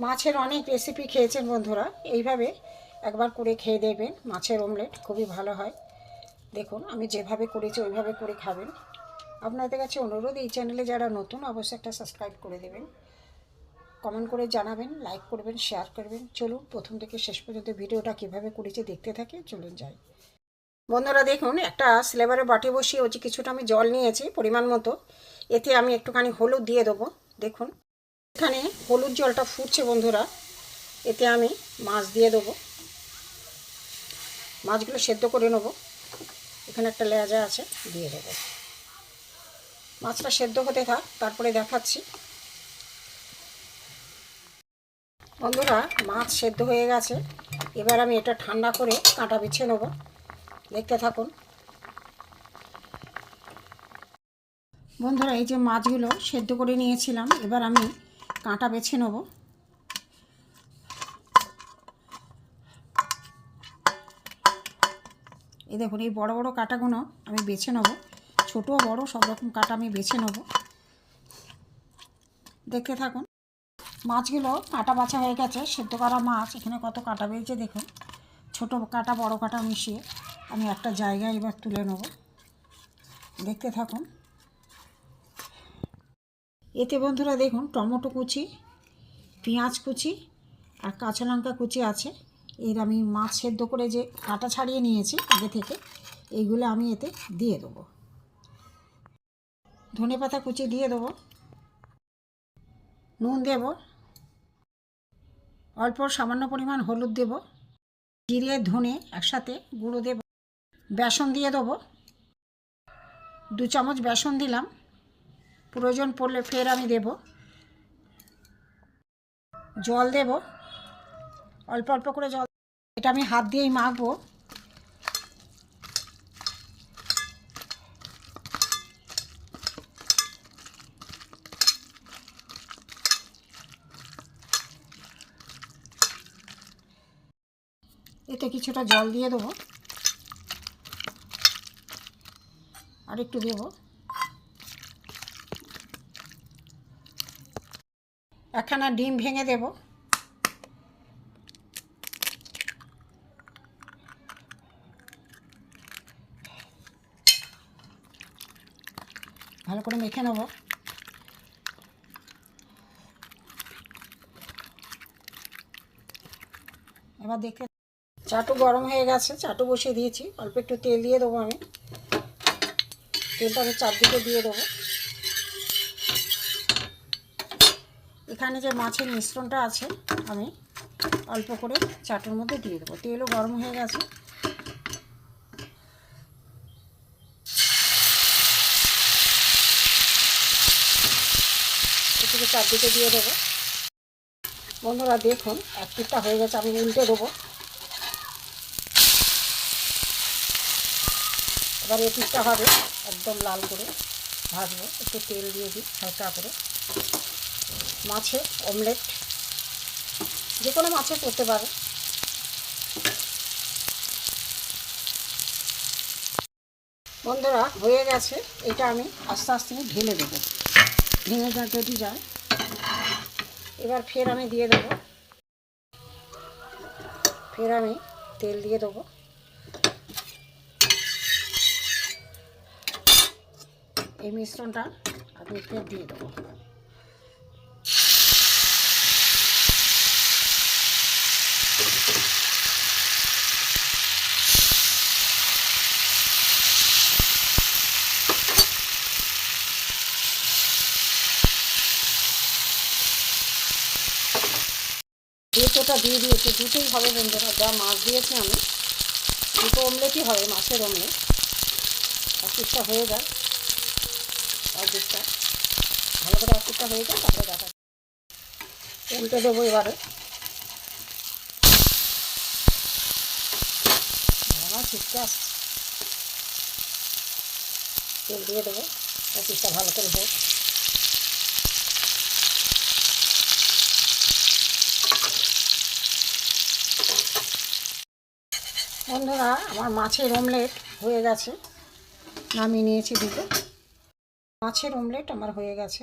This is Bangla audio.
মাছের অনেক রেসিপি খেয়েছেন বন্ধুরা। এইভাবে একবার করে খেয়ে দেখবেন, মাছের অমলেট খুবই ভালো হয়। দেখুন, আমি যেভাবে করেছি, ওইভাবে করে খাবেন। আপনাদের কাছে অনুরোধ, এই চ্যানেলে যারা নতুন, অবশ্যই একটা সাবস্ক্রাইব করে দেবেন। কমেন্ট করে জানাবেন লাইক করবেন শেয়ার করবেন। চলুন, প্রথম থেকে শেষ পর্যন্ত ভিডিওটা কীভাবে করেছে দেখতে থাকি, চলুন যাই। বন্ধুরা, দেখুন, একটা স্লেবারে বাটি বসিয়ে হচ্ছে কিছুটা আমি জল নিয়েছি পরিমাণ মতো। এতে আমি একটুখানি হলুদ দিয়ে দেবো। দেখুন এখানে হলুদ জলটা ফুটছে বন্ধুরা, এতে আমি মাছ দিয়ে দেবো। মাছগুলো সেদ্ধ করে নেব। এখানে একটা লেজা আছে, দিয়ে দেবো। মাছটা সেদ্ধ হতে থাক, তারপরে দেখাচ্ছি। বন্ধুরা, মাছ সেদ্ধ হয়ে গেছে। এবার আমি এটা ঠান্ডা করে কাঁটা বিছিয়ে নেব। দেখতে থাকুন। বন্ধুরা, এই যে মাছগুলো সেদ্ধ করে নিয়েছিলাম, এবার আমি কাঁটা বেছে নেব। এই দেখুন, এই বড় বড় কাঁটাগুলো আমি বেছে নেব। ছোটো বড়, সব রকম কাঁটা আমি বেছে নেব। দেখতে থাকুন, মাছগুলো কাঁটা বাছা হয়ে গেছে, সেদ্ধ করা মাছ, এখানে কত কাঁটা বেরিয়েছে দেখুন। ছোট কাঁটা, বড় কাঁটা মিশিয়ে আমি একটা জায়গায় এবার তুলে নেব। দেখতে থাকুন। এতে বন্ধুরা দেখুন টমেটো কুচি, পেঁয়াজ কুচি আর কাঁচা লঙ্কা কুচি আছে। এর আমি মাছ সেদ্ধ করে যে কাঁটা ছাড়িয়ে নিয়েছি আগে থেকে, এইগুলো আমি এতে দিয়ে দেবো। ধনে পাতা কুচি দিয়ে দেবো। নুন দেব। অল্প সামান্য পরিমাণ হলুদ দেব। জিরে, ধনে একসাথে গুঁড়ো দেব। বেসন দিয়ে দেবো। দু চামচ বেসন দিলাম। প্রয়োজন পড়লে ফের আমি দেব। জল দেব। অল্প অল্প করে জল এটা আমি হাত দিয়েই মাখবো। এতে কিছুটা জল দিয়ে দেবো। আর একটু দেবো। একখানা ডিম ভেঙে দেব। ভালো করে মেখে নেব। এবার দেখে চাটু গরম হয়ে গেছে, চাটু বসিয়ে দিয়েছি। অল্প একটু তেল দিয়ে দেবো আমি। তেলটা আমি চারদিকে দিয়ে দেবো। এখানে যে মাছের মিশ্রণটা আছে, আমি অল্প করে চাটুর মধ্যে দিয়ে দেবো। তেলও গরম হয়ে গেছে। এটিকে চারদিকে দিয়ে দেবো। বন্ধুরা, দেখুন, এক পিঠটা হয়ে গেছে, আমি উল্টে দেবো। এবার এই পিঠটা হবে একদম লাল করে ভাজবো। একটু তেল দিয়ে দিই হালকা করে। মাছে অমলেট যে কোনো মাছে করতে পারে। বন্ধুরা, হয়ে গেছে। এটা আমি আস্তে আস্তে ঢেলে দেবো। ভেঙে যা, যদি যায়। এবার ফের আমি দিয়ে দেবো। ফের আমি তেল দিয়ে দেবো। এই মিশ্রণটা আমি ফের দিয়ে দেবো। দুটোটা দিয়ে দিয়েছি, দুটোই হবে বন্ধুরা যা মাছ দিয়েছি আমি। দুটো অমলেটই হবে, মাছের অমলেট পিসটা হয়ে যায় পিসটা ভালো করে পিসটা হয়ে যায় তারপরে দেখা উল্টে দেবো এবারে। আসছে তেল দিয়ে দেবো। পিসটা ভালো করে হোক। বন্ধুরা আমার মাছের অমলেট হয়ে গেছে। নামিয়ে নিয়েছি দুটো। মাছের অমলেট আমার হয়ে গেছে।